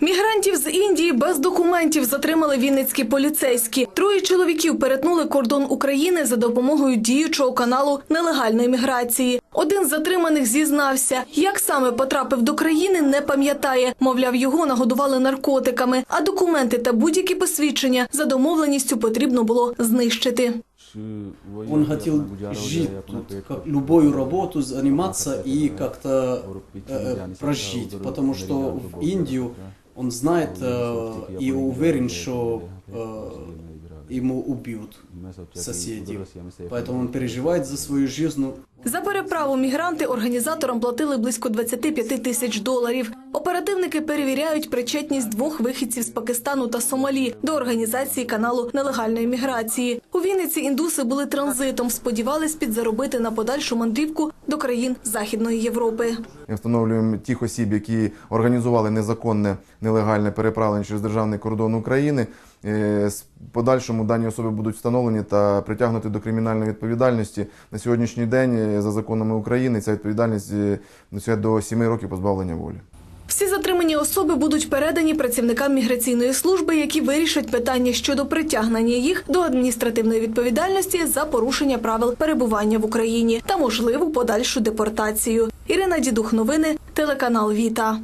Мігрантів з Індії без документів затримали вінницькі поліцейські. Троє чоловіків перетнули кордон України за допомогою діючого каналу нелегальної міграції. Один з затриманих зізнався, як саме потрапив до країни, не пам'ятає. Мовляв, його нагодували наркотиками, а документи та будь-які посвідчення за домовленістю потрібно було знищити Он хотел жить тут, как любую работу, заниматься и как-то э, прожить, потому что в Индию он знает э, и уверен, что э, ему убьют соседи. Поэтому он переживает за свою жизнь. за переправу мігранти організаторам платили близько 25 тисяч доларів. Оперативники перевіряють причетність двох вихідців з Пакистану та Сомалі до організації каналу нелегальної міграції. У Вінниці індуси були транзитом, сподівались підзаробити на подальшу мандрівку до країн Західної Європи. Ми встановлюємо тих осіб, які організували незаконне нелегальне переправлення через державний кордон України. Е, з Подальшому дані особи будуть встановлені та притягнуті до кримінальної відповідальності. На сьогоднішній день е, за законами України ця відповідальність несе до 7 років позбавлення волі. Всі затримані особи будуть передані працівникам міграційної служби, які вирішать питання щодо притягнення їх до адміністративної відповідальності за порушення правил перебування в Україні та можливу подальшу депортацію. Ірина Дідух, новини, телеканал Віта.